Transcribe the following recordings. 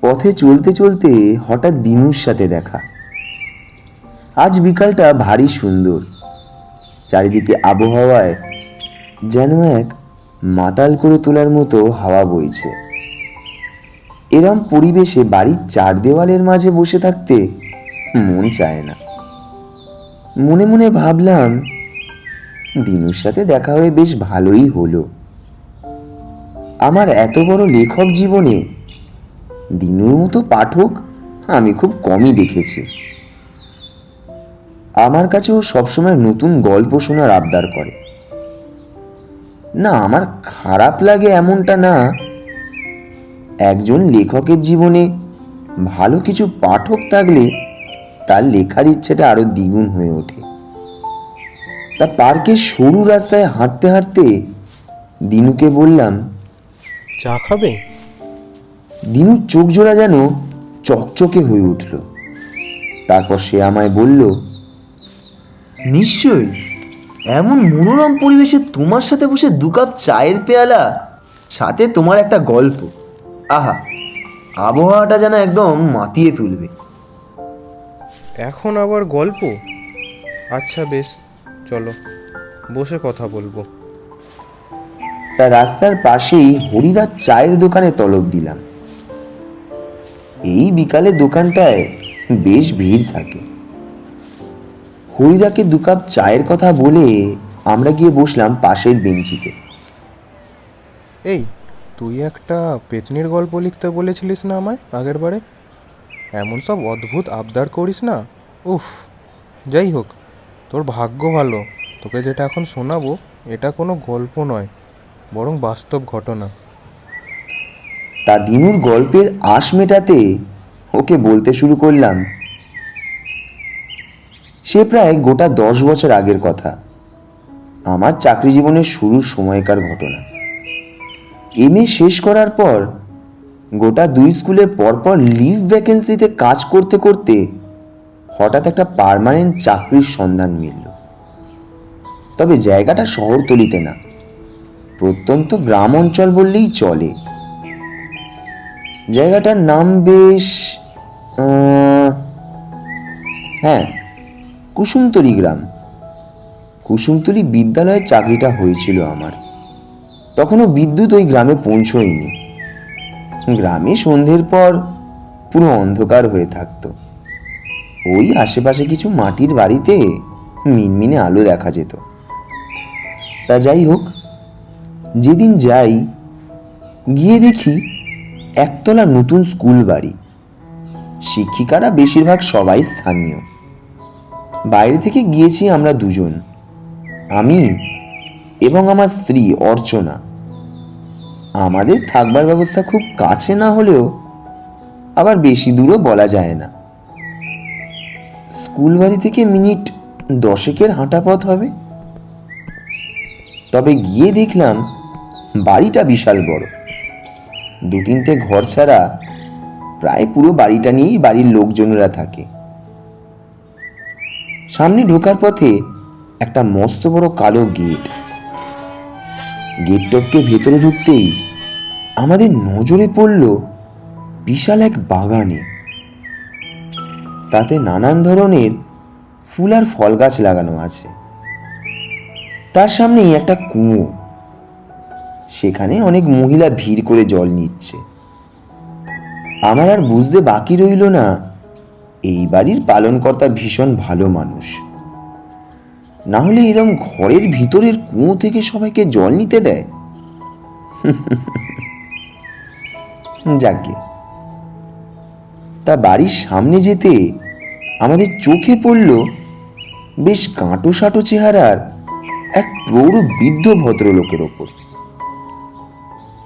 পথে চলতে চলতে হঠাৎ দিনুর সাথে দেখা। আজ বিকালটা ভারী সুন্দর। চারিদিকে আবহাওয়ায় যেন এক মাতাল করে তোলার মতো হাওয়া বইছে। এরম পরিবেশে বাড়ির চার দেওয়ালের মাঝে বসে থাকতে মন চায় না। মনে মনে ভাবলাম, দিনুর সাথে দেখা হয়ে বেশ ভালোই হলো। আমার এত বড় লেখক জীবনে দিনুর মতো পাঠক আমি খুব কমই দেখেছি। আমার কাছে ও সবসময় নতুন গল্প শোনার আবদার করে। না, আমার খারাপ লাগে এমনটা না। একজন লেখকের জীবনে ভালো কিছু পাঠক থাকলে তার লেখার ইচ্ছেটা আরও দ্বিগুণ হয়ে ওঠে। তা পার্কের সরু রাস্তায় হাঁটতে হাঁটতে দিনুকে বললাম, চা খাবে? দিনুর চোখ জোড়া যেন চকচকে হয়ে উঠল। তারপর সে আমায় বলল নিশ্চয়ই এমন মনোরম পরিবেশে তোমার সাথে বসে দু কাপ চায়ের পেয়ালা সাথে তোমার একটা গল্প। আহা আবহাওয়াটা যেন একদম মাতিয়ে তুলবে। এখন আবার গল্প? আচ্ছা বেশ চলো বসে কথা বলব। তা রাস্তার পাশেই হরিদার চায়ের দোকানে তলব দিলাম। এই বিকালে দোকানটায় বেশ ভিড় থাকে। হরিদাকে দু কাপ চায়ের কথা বলে আমরা গিয়ে বসলাম পাশের বেঞ্চিতে। এই, তুই একটা পেতনির গল্প লিখতে বলেছিলিস না আমায় আগের বারে? এমন সব অদ্ভুত আবদার করিস না। উফ, যাই হোক, তোর ভাগ্য ভালো। তোকে যেটা এখন শোনাবো, এটা কোনো গল্প নয়, বরং বাস্তব ঘটনা। তা দিনুর গল্পের আশ মেটাতে ওকে বলতে শুরু করলাম। সে প্রায় গোটা দশ বছর আগের কথা। আমার চাকরি জীবনের শুরুর সময়কার ঘটনা। এম শেষ করার পর গোটা দুই স্কুলে পরপর লিভ ভ্যাকেন্সিতে কাজ করতে করতে হঠাৎ একটা পার্মানেন্ট চাকরির সন্ধান মিলল। তবে জায়গাটা শহরতলিতে না। প্রত্যন্ত গ্রাম অঞ্চল বললেই চলে। জায়গাটার নাম বেশ হ্যাঁ কুসুমতলি গ্রাম। কুসুমতলি বিদ্যালয়ে চাকরিটা হয়েছিল আমার। তখনও বিদ্যুৎ ওই গ্রামে পৌঁছয়নি। গ্রামে সন্ধ্যের পর পুরো অন্ধকার হয়ে থাকতো। ওই আশেপাশে কিছু মাটির বাড়িতে মিনমিনে আলো দেখা যেত। তা যাই হোক, যেদিন যাই, গিয়ে দেখি একতলা নতুন স্কুল বাড়ি। শিক্ষিকারা বেশিরভাগ সবাই স্থানীয়। বাইরে থেকে গিয়েছি আমরা দুজন। আমি এবং আমার স্ত্রী অর্চনা। আমাদের থাকবার ব্যবস্থা খুব কাছে না হলেও আবার বেশি দূরও বলা যায় না। স্কুল বাড়ি থেকে মিনিট দশেকের হাঁটা পথ হবে। তবে গিয়ে দেখলাম বাড়িটা বিশাল বড়। দু তিনটে ঘর ছাড়া প্রায় পুরো বাড়িটা নিয়েই বাড়ির লোকজনেরা থাকে। সামনে ঢোকার পথে একটা মস্ত বড় কালো গেট। গেট টপকে ভেতরে ঢুকতেই আমাদের নজরে পড়ল বিশাল এক বাগানে। তাতে নানান ধরনের ফুল আর ফল গাছ লাগানো আছে। তার সামনেই একটা কুয়ো। সেখানে অনেক মহিলা ভিড় করে জল নিচ্ছে। আমার আর বুঝতে বাকি রইল না, এই বাড়ির পালনকর্তা ভীষণ ভালো মানুষ। না হলে এরম ঘরের ভিতরের কুয়ো থেকে সবাইকে জল নিতে দেয়? যাকে তা বাড়ির সামনে যেতে আমাদের চোখে পড়ল বেশ কাঁটো সাঁটো চেহারার এক প্রৌঢ় বৃদ্ধ ভদ্রলোকের ওপর।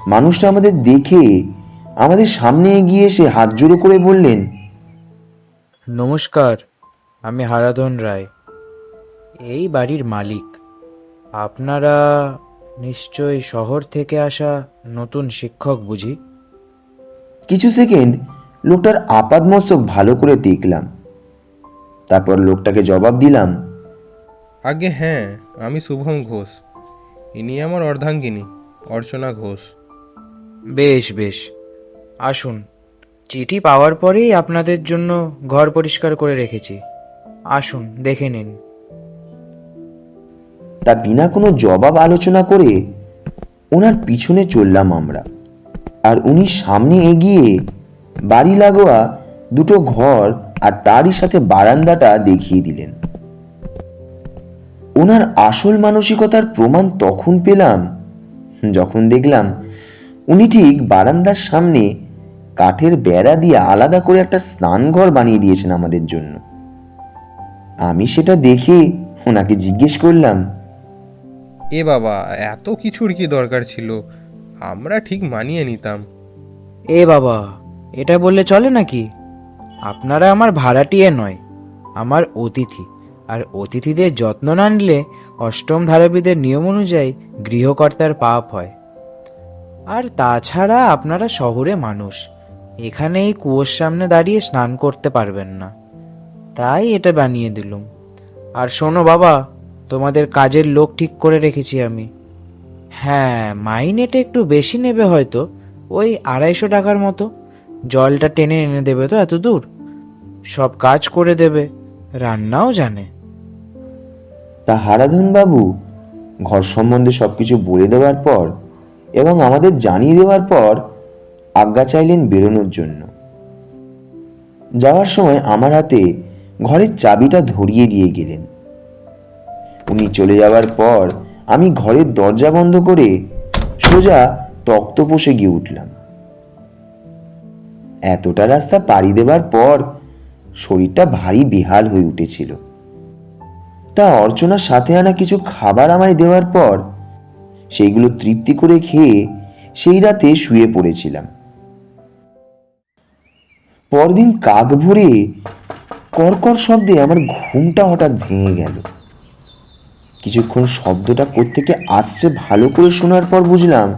মানুষটা আমাদের দেখে আমাদের সামনে এগিয়ে এসে হাত জোড়ো করে বললেন নমস্কার আমি হারাধন রায়। এই বাড়ির মালিক। আপনারা নিশ্চয়ই শহর থেকে আসা নতুন শিক্ষক বুঝি? কিছু সেকেন্ড লোকটার আপাদমস্তক ভালো করে দেখলাম। তারপর লোকটাকে জবাব দিলাম আগে হ্যাঁ আমি শুভম ঘোষ। ইনি আমার অর্ধাঙ্গিনী অর্চনা ঘোষ। বেশ বেশ। আসুন, চিঠি পাওয়ার পরেই আপনাদের জন্য ঘর পরিষ্কার করে রেখেছি। আসুন, দেখে নিন। তা বিনা কোনো জবাব আলোচনা করে ওনার পিছনে চললাম আমরা। আর উনি সামনে এগিয়ে বাড়ি লাগোয়া দুটো ঘর আর তারই সাথে বারান্দাটা দেখিয়ে দিলেন। ওনার আসল মানসিকতার প্রমাণ তখন পেলাম, যখন দেখলাম উনি ঠিক বারান্দার সামনে কাঠের বেড়া দিয়ে আলাদা করে একটা স্নানঘর বানিয়ে দিয়েছেন আমাদের জন্য। আমি সেটা দেখে ওনাকে জিজ্ঞেস করলাম এ বাবা এত কিছুর কি দরকার ছিল? আমরা ঠিক মানিয়ে নিতাম। এ বাবা এটা বললে চলে নাকি? আপনারা আমার ভাড়াটিয়ে নয় আমার অতিথি। আর অতিথিদের যত্ন না নিলে অষ্টম ধারাবিদের নিয়ম অনুযায়ী গৃহকর্তার পাপ হয়। আর তাছাড়া আপনারা শহরে মানুষ। এখানে এই কুয়োর সামনে দাঁড়িয়ে স্নান করতে পারবেন না। তাই এটা বানিয়ে দিলুম। আর শোনো বাবা, তোমাদের কাজের লোক ঠিক করে রেখেছি আমি। হ্যাঁ মাইনেটা একটু বেশি নেবে হয়তো, ওই আড়াইশো টাকার মতো। জলটা টেনে এনে দেবে তো এত দূর। সব কাজ করে দেবে, রান্নাও জানে। তা হারাধন বাবু ঘর সম্বন্ধে সবকিছু বলে দেওয়ার পর এবং আমাদের জানিয়ে দেওয়ার পর আজ্ঞা চাইলেন বেরোনোর জন্য। যাওয়ার সময় আমার হাতে ঘরের চাবিটা ধরিয়ে দিয়ে গেলেন। উনি চলে যাওয়ার পর আমি ঘরের দরজা বন্ধ করে সোজা তক্ত তক্তপোষে গিয়ে উঠলাম। এতটা রাস্তা পাড়ি দেবার পর শরীরটা ভারী বেহাল হয়ে উঠেছিল। তা অর্চনার সাথে আনা কিছু খাবার আমায় দেওয়ার পর সেইগুলো তৃপ্তি করে খেয়ে সেই রাতে শুয়ে পড়েছিলাম। পরদিন কাক ভরে কর্কর শব্দে আমার ঘুমটা হঠাৎ ভেঙে গেল। কিছুক্ষণ শব্দটা কোত্থেকে আসছে ভালো করে শোনার পর বুঝলাম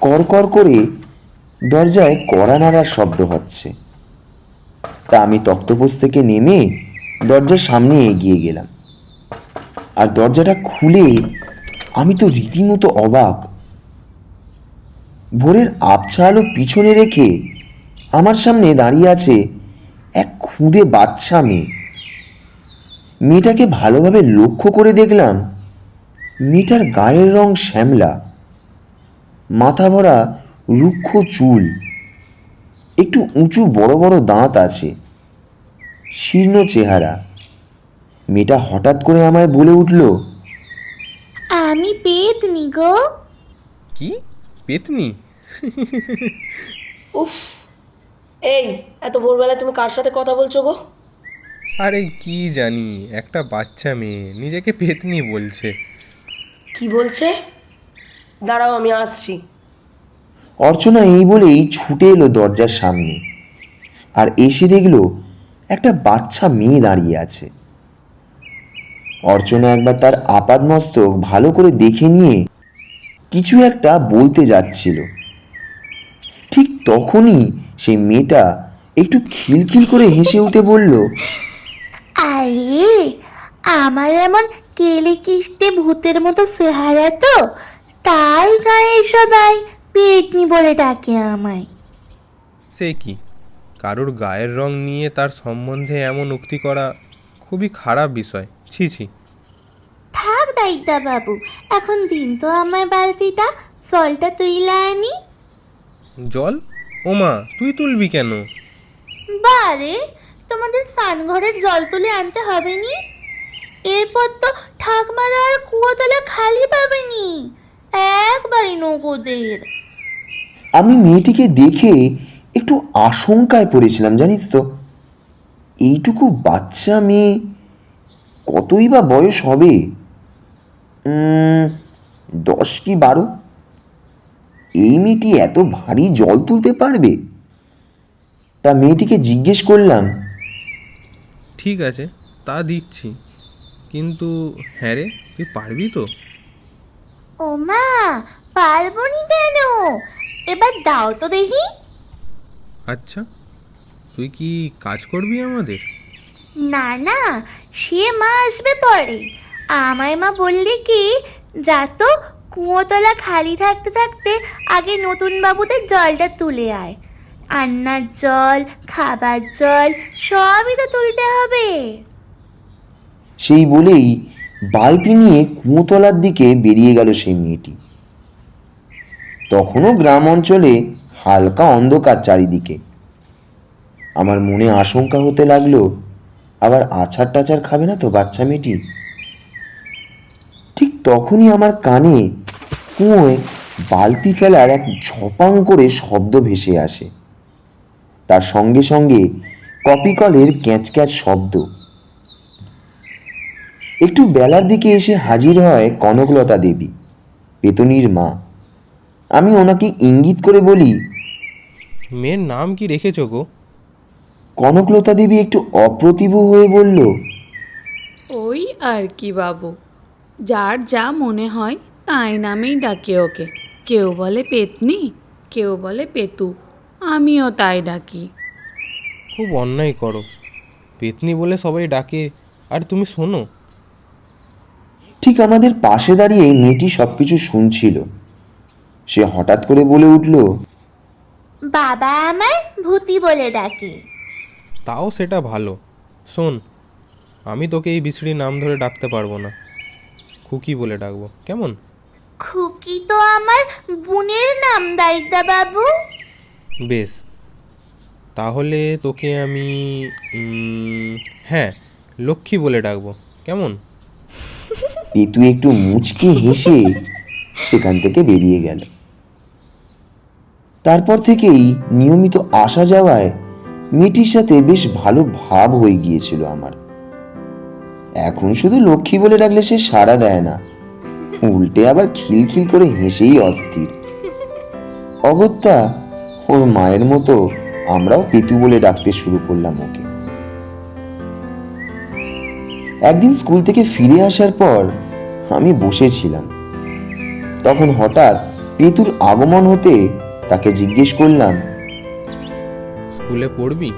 করকর করে দরজায় কড়া নাড়ার শব্দ হচ্ছে। তা আমি তক্তপোষ থেকে নেমে দরজার সামনে এগিয়ে গেলাম। আর দরজাটা খুলে আমি তো রীতিমতো অবাক। ভোরের আবছা আলো পিছনে রেখে আমার সামনে দাঁড়িয়ে আছে এক খুদে বাচ্চা মেয়ে। মেয়েটাকে ভালোভাবে লক্ষ্য করে দেখলাম, মেয়েটার গায়ের রং শ্যামলা, মাথা ভরা রুক্ষ চুল, একটু উঁচু বড় বড় দাঁত আছে, শীর্ণ চেহারা। মেয়েটা হঠাৎ করে আমায় বলে উঠল আমি পেতনি গো। কি? পেতনি? উফ এই এত ভোরবেলা তুমি কার সাথে কথা বলছো গো? আরে কি জানি একটা বাচ্চা মেয়ে নিজেকে পেতনি বলছে। কি বলছে? দাঁড়াও আমি আসছি। অর্চনা এই বলেই ছুটে এলো দরজার সামনে। আর এসে দেখল একটা বাচ্চা মেয়ে দাঁড়িয়ে আছে। অর্চনা একবার তার আপাদমস্তক ভালো করে দেখে নিয়ে কিছু একটা বলতে যাচ্ছিল। ঠিক তখনই সেই মেয়েটা একটু খিলখিল করে হেসে উঠে বলল আরে আমার এমন কেলে কিস্তে ভূতের মতো সেহারা তো। তাই গায়ে সবাই পেটনি বলে ডাকে আমায়। সে কি? কারোর গায়ের রং নিয়ে তার সম্বন্ধে এমন উক্তি করা খুবই খারাপ বিষয়। ছি ছি। থাক দায়িত্বা বাবু এখন দিন তো আমার বালতিটা জলটা তুইলা আনি। জল? ওমা তুই তুলবি কেন? বারে তোমাদের স্নানঘরের জল তুলে আনতে হবে নি? এরপর তো ঠাকমারা আর কুয়োতলা খালি পাবেনি একবারই নগদের আমি মেয়েটিকে দেখে একটু আশঙ্কায় পড়েছিলাম জানিস তো। এইটুকু বাচ্চা মেয়ে কতই বা বয়স হবে? দশ কি বারো? এই মেয়েটি এত ভারী জল তুলতে পারবে? তা মেয়েটিকে জিজ্ঞেস করলাম। ঠিক আছে তা দিচ্ছি। কিন্তু হ্যাঁ রে তুই পারবি তো? ও মা পারব নি কেন? এবার দাও তো দেখি। আচ্ছা তুই কি কাজ করবি আমাদের? না না, সে মা আসবে পরে। আমায় মা বললে কি, যা তো কুয়োতলা খালি থাকতে থাকতে আগে নতুন বাবুদের জলটা তুলে আয়। রান্নার জল, খাবার জল, সবই তো তুলতে হবে। সেই বলেই বালতি নিয়ে কুঁয়োতলার দিকে বেরিয়ে গেল সেই মেয়েটি। তখনও গ্রাম অঞ্চলে হালকা অন্ধকার চারিদিকে। আমার মনে আশঙ্কা হতে লাগল আবার আছাড় টাছাড় খাবে না তো বাচ্চা মেয়েটি? ঠিক তখনই আমার কানে কুঁয়োয় বালতি ফেলার এক ঝপাং করে শব্দ ভেসে আসে। তার সঙ্গে সঙ্গে কপিকলের ক্যাঁচ ক্যাঁচ শব্দ। একটু বেলার দিকে এসে হাজির হয় কনকলতা দেবী, পেতনির মা। আমি ওনাকে ইঙ্গিত করে বলি, মেয়ের নাম কি রেখেছো গো? কনকলতা দেবী একটু অপ্রতিভ হয়ে বলল ওই আর কি বাবু যার যা মনে হয় তাই নামেই ডাকে ওকে। কেউ বলে পেতনি কেউ বলে পেতু আমিও তাই ডাকি। খুব অন্যায় করো। পেতনি বলে সবাই ডাকে আর তুমি শোনো। ঠিক আমাদের পাশে দাঁড়িয়ে মেয়েটি সব কিছু শুনছিল। সে হঠাৎ করে বলে উঠল বাবা আমায় ভূতি বলে ডাকে। তাও সেটা ভালো। শোন আমি তোকে এই বিশ্রী নাম ধরে ডাকতে পারব না। খুকি বলে ডাকবো। কেমন? খুকি তো আমার বোনের নাম দায়িতা বাবু। বেশ। তাহলে তোকে আমি হ্যাঁ লক্ষ্মী বলে ডাকবো। কেমন? পেতু একটু মুচকে হেসে সেখান থেকে বেরিয়ে গেল। তারপর থেকেই নিয়মিত আসা যাওয়ায় মেয়েটির সাথে বেশ ভালো ভাব হয়ে গিয়েছিল আমার। এখন শুধু লক্ষ্মী বলে ডাকলে সে সাড়া দেয় না। উল্টে আবার খিলখিল করে হেসেই অস্থির। অগত্যা, ওর মায়ের মতো আমরাও পেতু বলে ডাকতে শুরু করলাম ওকে। একদিন স্কুল থেকে ফিরে আসার পর আমি বসেছিলাম। তখন হঠাৎ পেতুর আগমন হতে তাকে জিজ্ঞেস করলাম স্কুলে পড়বি?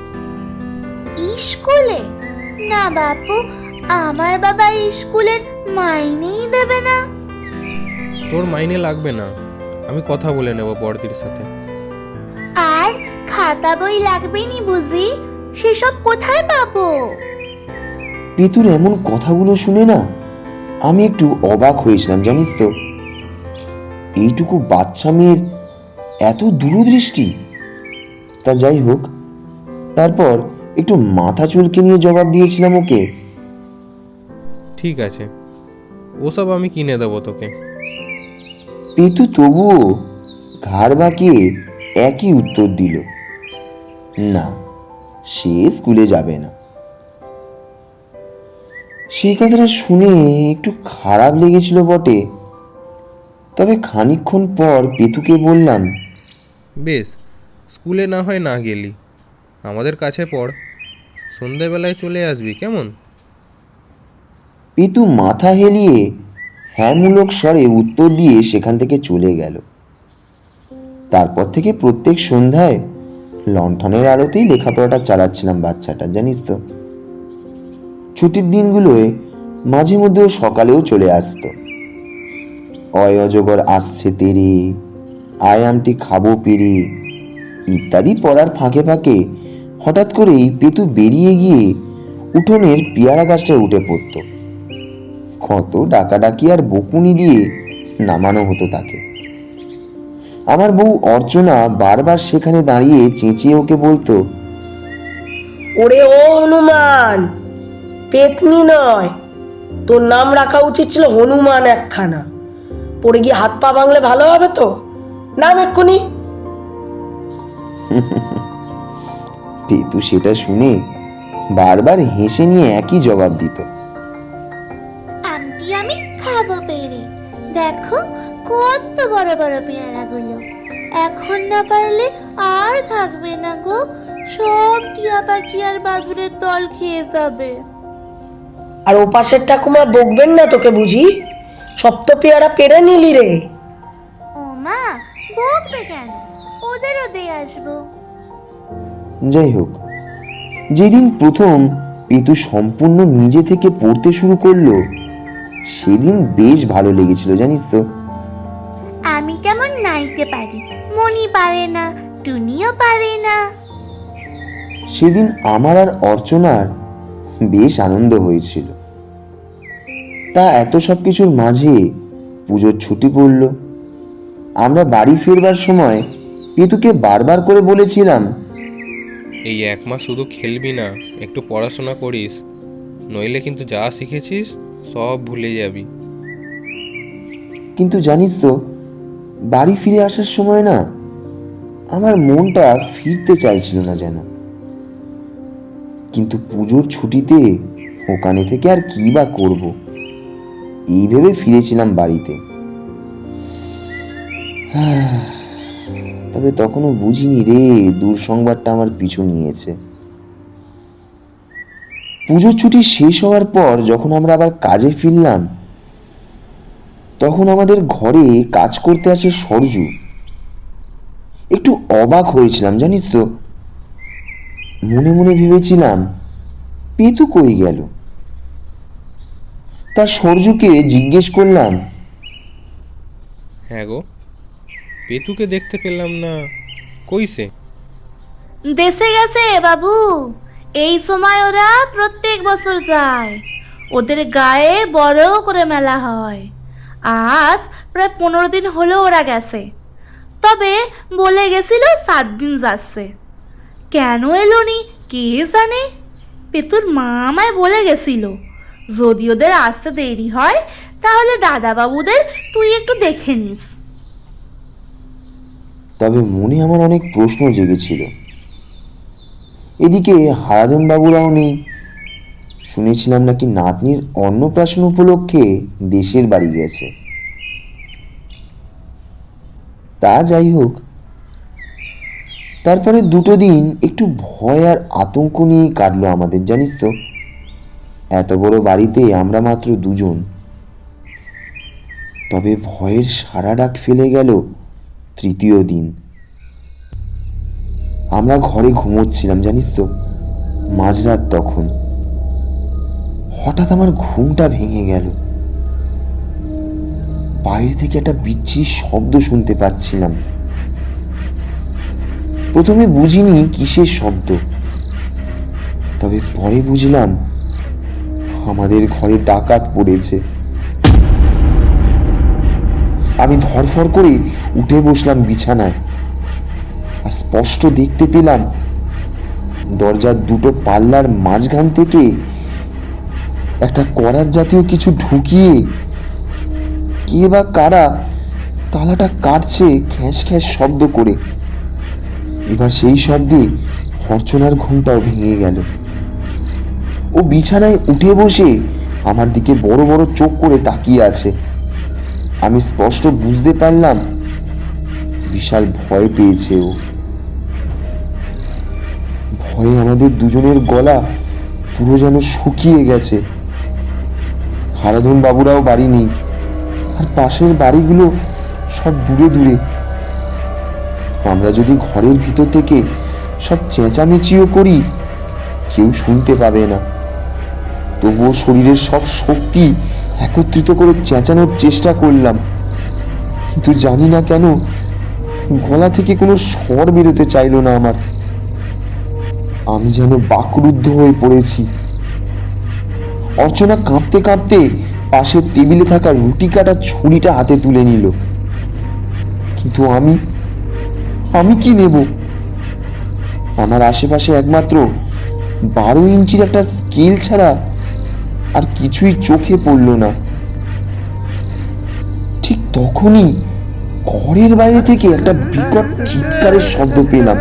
স্কুলে? না বাপু আমার বাবা স্কুলের মাইনেই দেবে না। তোর মাইনে লাগবে না। আমি কথা বলে নেব বড়দির সাথে। আর খাতা বই লাগবে নি বুঝি? সেসব কোথায় পাবো? পেতুর এমন কথাগুলো শুনে না আমি একটু অবাক হয়েছিলাম জানিস তো? এইটুকু বাচ্চা মেয়ের এত দূরদৃষ্টি। তা যাই হোক। তারপর একটু মাথা চুলকে নিয়ে জবাব দিয়েছিলাম ওকে। ঠিক আছে। ওসব আমি কিনে দেবো তোকে। পেতু তবুও ঘাড় বাঁকিয়ে একই উত্তর দিল না সে স্কুলে যাবে না। সেই কথাটা শুনে একটু খারাপ লেগেছিল বটে। তবে খানিকক্ষণ পর পেতুকে বললাম বেশ স্কুলে না হয় না গেলি। আমাদের কাছে পড়। সন্ধেবেলায় চলে আসবি, কেমন? পিতু মাথা হেলিয়ে হ্যাঁমূলক স্বরে উত্তর দিয়ে সেখান থেকে চলে গেল। তারপর থেকে প্রত্যেক সন্ধ্যায় লণ্ঠনের আলোতেই লেখাপড়াটা চালাচ্ছিলাম বাচ্চাটা, জানিস তো। ছুটির দিনগুলোয় মাঝে মধ্যেও সকালেও চলে আসতো। অয় অজগর আসছে তেরে আয়ামটি খাব পেরে ইত্যাদি পড়ার ফাঁকে ফাঁকে হঠাৎ করেই পেতু বেরিয়ে গিয়ে উঠোনের পেয়ারা গাছটায় উঠে পড়তো। কত ডাকাডাকি আর বকুনি দিয়ে নামানো হতো তাকে। আমার বউ অর্চনা বারবার সেখানে দাঁড়িয়ে চেঁচিয়ে ওকে বলতো, ওরে ও হনুমান, পেতনি নয়। তোর নাম রাখা উচিত ছিল হনুমান একখানা। পড়ে গিয়ে হাত পা ভাঙলে ভালো হবে তো? নাম এক্ষুনি পেতু সেটা শুনে বারবার হেসে নিয়ে একই জবাব দিত। আমটি আমি খাব পেরে। দেখো কত বড় বড় পেয়ারাগুলো। এখন না পারলে আর থাকবে না গো। সব টিয়া পাখি আর বাদুরের দল খেয়ে যাবে। আর ও পাশের ঠাকুমা বকবেন না তোকে বুঝি? সপ্ত পেয়ারা পেরে নিলি রে। ও মা বকবে কেন? ওদেরও দিয়ে আসব। যাই হোক যেদিন প্রথম পেতু সম্পূর্ণ নিজে থেকে পড়তে শুরু করল সেদিন বেশ ভালো লেগেছিল জানিস তো। আমি কেমন নাইতে পারি মনি পারে না টুনিও পারে না। সেদিন আমার আর অর্চনার বেশ আনন্দ হয়েছিল। তা এত সব কিছুর মাঝে পুজোর ছুটি পড়ল। আমরা বাড়ি ফিরবার সময় পেতুকে বারবার করে বলেছিলাম এই এক মাস শুধু খেলবি না একটু পড়াশোনা করিস নইলে কিন্তু যা শিখেছিস সব ভুলে যাবি। কিন্তু জানিস তো বাড়ি ফিরে আসার সময় না আমার মনটা ফিরতে চাইছিল না যেন। কিন্তু পুজোর ছুটিতে ওখানে থেকে আর কি বা করব? এই ভেবে ফিরেছিলাম বাড়িতে। হাহ, তবে তখনও বুঝিনি রে দূর সংবাদটা আমার পিছু নিয়েছে। পুজোর ছুটি শেষ হওয়ার পর যখন আমরা আবার কাজে ফিরলাম, তখন আমাদের ঘরে কাজ করতে আসে সরজু। একটু অবাক হয়েছিলাম, জানিস তো? মনে মনে ভেবেছিলাম, পেতু কই গেল? তা সরজুকে জিজ্ঞেস করলাম হ্যাঁ গো। পেতুকে দেখতে পেলাম না। কইছে দেশে গেছে বাবু। এই সময় ওরা প্রত্যেক বছর যায়। ওদের গায়ে বড় করে মেলা হয়। আজ প্রায় পনেরো দিন হলো ওরা গেছে। তবে বলে গেছিল সাত দিন যাচ্ছে। কেন এলো নি, কে জানে? পেতুর মা আমায় বলে গেছিল, যদি ওদের আসতে দেরি হয়, তাহলে দাদাবাবুদের তুই একটু দেখে নিস। তবে মনে আমার অনেক প্রশ্ন জেগেছিল। এদিকে হারাধন বাবুরাও নেই। শুনেছিলাম নাকি নাতনির অন্নপ্রাশন উপলক্ষে দেশের বাড়ি গেছে। তা যাই হোক, তারপরে দুটো দিন একটু ভয় আর আতঙ্ক নিয়ে কাটলো আমাদের, জানিস তো। এত বড় বাড়িতে আমরা মাত্র দুজন। তবে ভয়ের সারা ডাক ফেলে গেল তৃতীয় দিন। আমরা ঘরে ঘুমোচ্ছিলাম, জানিস তো? মাঝরাত তখন। হঠাৎ আমার ঘুমটা ভেঙে গেল। বাইরে থেকে একটা বিচ্ছিরি শব্দ শুনতে পাচ্ছিলাম। প্রথমে বুঝিনি কিসের শব্দ। তবে পরে বুঝলাম, আমাদের ঘরে ডাকাত পড়েছে। আমি ধরফর করে উঠে বসলাম বিছানায়। আর স্পষ্ট দেখতে পেলাম দরজার দুটো পাল্লার মাঝখান থেকে একটা করার জাতীয় কিছু ঢুকিয়ে কে বা কারা তালাটা কাটছে খ্যাঁস খ্যাঁস শব্দ করে। এবার সেই শব্দে অর্চনার ঘুমটাও ভেঙে গেল। ও বিছানায় উঠে বসে আমার দিকে বড় বড় চোখ করে তাকিয়ে আছে। আমি স্পষ্ট বুঝতে পারলাম। বিশাল ভয় পেয়েছে ও। ভয়ে আমাদের দুজনের গলা পুরো যেন শুকিয়ে গেছে। হারাধন বাবুরাও বাড়ি নেই। আর পাশের বাড়িগুলো সব দূরে দূরে। আমরা যদি ঘরের ভিতর থেকে সব চেঁচামেচিও করি, কেউ শুনতে পাবে না। তবুও শরীরের সব শক্তি একত্রিত করে চেঁচানোর চেষ্টা করলাম। কিন্তু জানি না কেন গলা থেকে কোনো স্বর বেরোতে চাইলো না আমার। আমি যেন বাকরুদ্ধ হয়ে পড়েছি। অর্চনা কাঁপতে কাঁপতে পাশের টেবিলে থাকা রুটি কাটা ছুরিটা হাতে তুলে নিল। কিন্তু আমি আমি কি নেব? আমার আশেপাশে একমাত্র বারো ইঞ্চির একটা স্কেল ছাড়া আর কিছুই চোখে পড়ল না। ঠিক তখনই ঘরের বাইরে থেকে একটা বিকট চিৎকারের শব্দ পেলাম।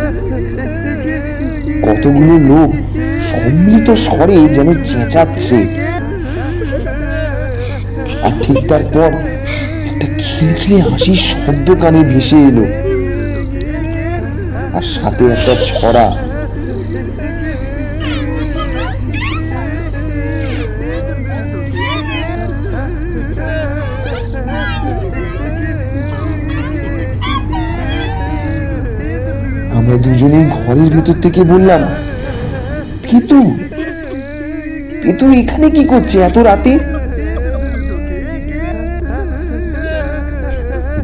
কতগুলো লোক সম্মিলিত স্বরে যেন চেঁচাচ্ছে। আর ঠিক তারপর একটা খিলখিলে হাসির শব্দ কানে ভেসে এলো। আর সাথে একটা ছড়া আমরা দুজনেই ঘরের ভেতর থেকে বললাম, পিতু পিতু এখানে কি করছে এত রাতে?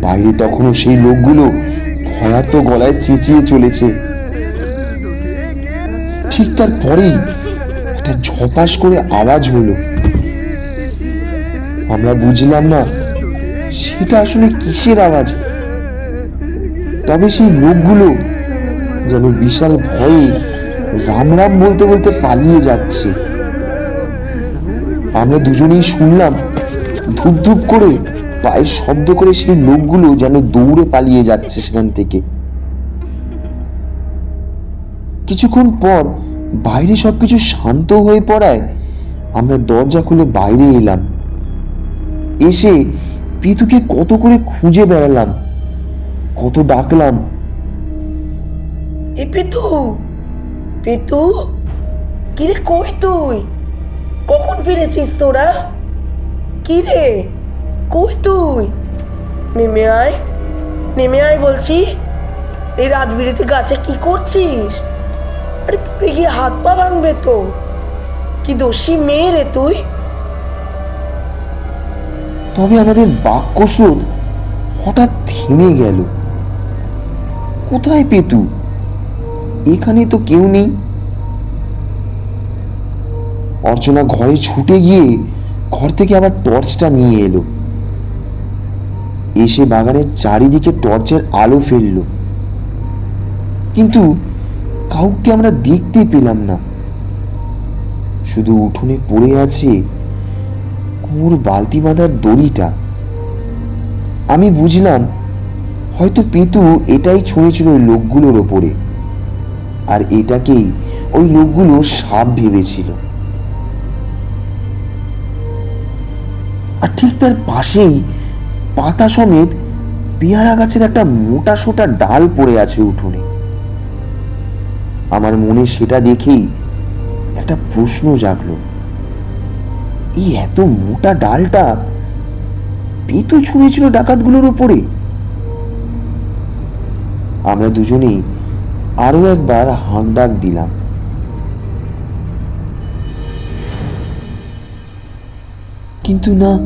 বাইরে তখনও সেই লোকগুলো ভয়ার্ত গলায় চেঁচিয়ে চলেছে। ঠিক তারপরেই একটা ঝপাস করে আওয়াজ হলো। আমরা বুঝলাম না, সেটা আসলে কিসের আওয়াজ? তবে সেই লোকগুলো যেন বিশাল ভয়ে রাম রাম বলতে বলতে পালিয়ে যাচ্ছে। আমরা দুজনেই শুনলাম, ধূপ ধূপ করে পায়ের শব্দ করে সেই লোকগুলো যেন দৌড়ে পালিয়ে যাচ্ছে সেখান থেকে। কিছুক্ষণ পর বাইরে সবকিছু শান্ত হয়ে পড়ায় আমরা দরজা খুলে বাইরে এলাম। এসে পিতুকে কত করে খুঁজে বেড়ালাম, কত ডাকলাম পেতু পেতু, কিরে কই তুই? কখন ফিরেছিস তোরা? কিরে, কই তুই? নেমে আয় নেমে আয় বলছি। এই রাত বিরেতে গাছে কি করছিস? আরে পড়ে গিয়ে হাত পা ভাঙবে তো। কি দোষী মেয়ে রে তুই। তবে আমাদের বাক্যস্রোত হঠাৎ থেমে গেল। কোথায় পেতু? এখানে তো কেউ নেই। অর্চনা ঘরে ছুটে গিয়ে ঘর থেকে আবার টর্চটা নিয়ে এলো। এসে বাগানের চারিদিকে টর্চের আলো ফেলল। কিন্তু কাউকে আমরা দেখতে পেলাম না। শুধু উঠোনে পড়ে আছে কুমোর বালতি বাঁধার দড়িটা। আমি বুঝলাম হয়তো পেতু এটাই ছুঁয়েছিল ওই লোকগুলোর ওপরে। আর এটাকেই ওই লোকগুলো সাপ ভেবেছিল। আর ঠিক তার পাশেই পাতা সমেত পেয়ারা গাছের একটা মোটা সোটা ডাল পড়ে আছে উঠোনে। আমার মনে সেটা দেখেই একটা প্রশ্ন জাগলো। এই এত মোটা ডালটা পেতু ছুঁড়েছিল ডাকাতগুলোর উপরে। আমরা দুজনেই আরও একবার হাঁক ডাক দিলাম। কিন্তু না,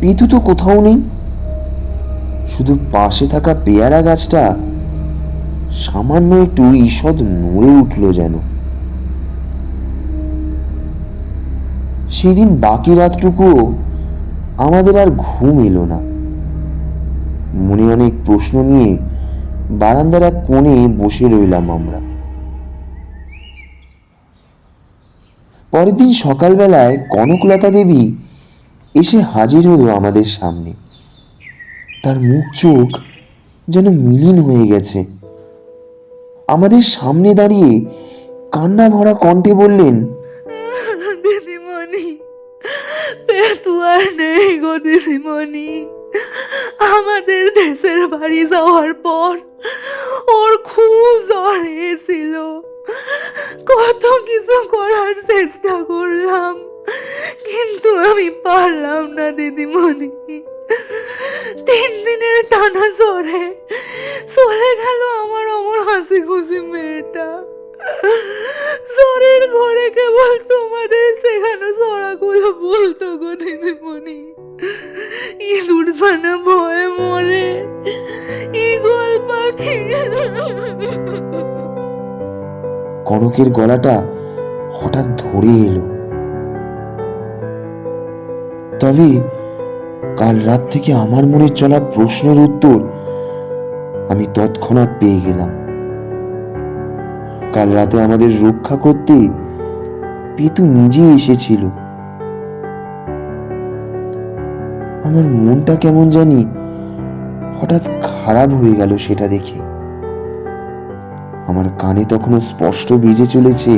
পেতু তো কোথাও নেই। শুধু পাশে থাকা পেয়ারা গাছটা সামান্য একটু ঈষৎ নড়ে উঠল যেন। সেদিন বাকি রাতটুকুও আমাদের আর ঘুম এলো না। মনে অনেক প্রশ্ন নিয়ে বারান্দার এক কোণে বসে রইলাম আমরা। পরের দিন সকালবেলায় কনকলতা দেবী এসে হাজির হলো আমাদের সামনে। তার মুখ চোখ যেন মিলিন হয়ে গেছে। আমাদের সামনে দাঁড়িয়ে কান্না ভরা কণ্ঠে বললেন, দিদিমণি পেতু নেই গো দিদিমণি। আমাদের দেশের বাড়ি যাওয়ার পর ওর খুব জ্বর এসেছিল। কত কিছু করার চেষ্টা করলাম, কিন্তু আমি পারলাম না দিদিমণি। তিন দিনের টানা জ্বরে চলে গেল আমার অমর হাসি খুশি মেয়েটা। জ্বরের ঘরে কেবল তোমাদের সেখানে জড়াগুলো বলতো গো দিদিমণি। ইঁদুর ভয়ে মরে কনকের গলাটা হঠাৎ ধরে এলো। তবে কাল রাত থেকে আমার মনে চলা প্রশ্নের উত্তর আমি তৎক্ষণাৎ পেয়ে গেলাম। কাল রাতে আমাদের রক্ষা করতে পেতু নিজে এসেছিল। আমার মনটা কেমন জানি হঠাৎ খারাপ হয়ে গেল সেটা দেখে। আমার কানে তখনও স্পষ্ট বেজে চলেছে।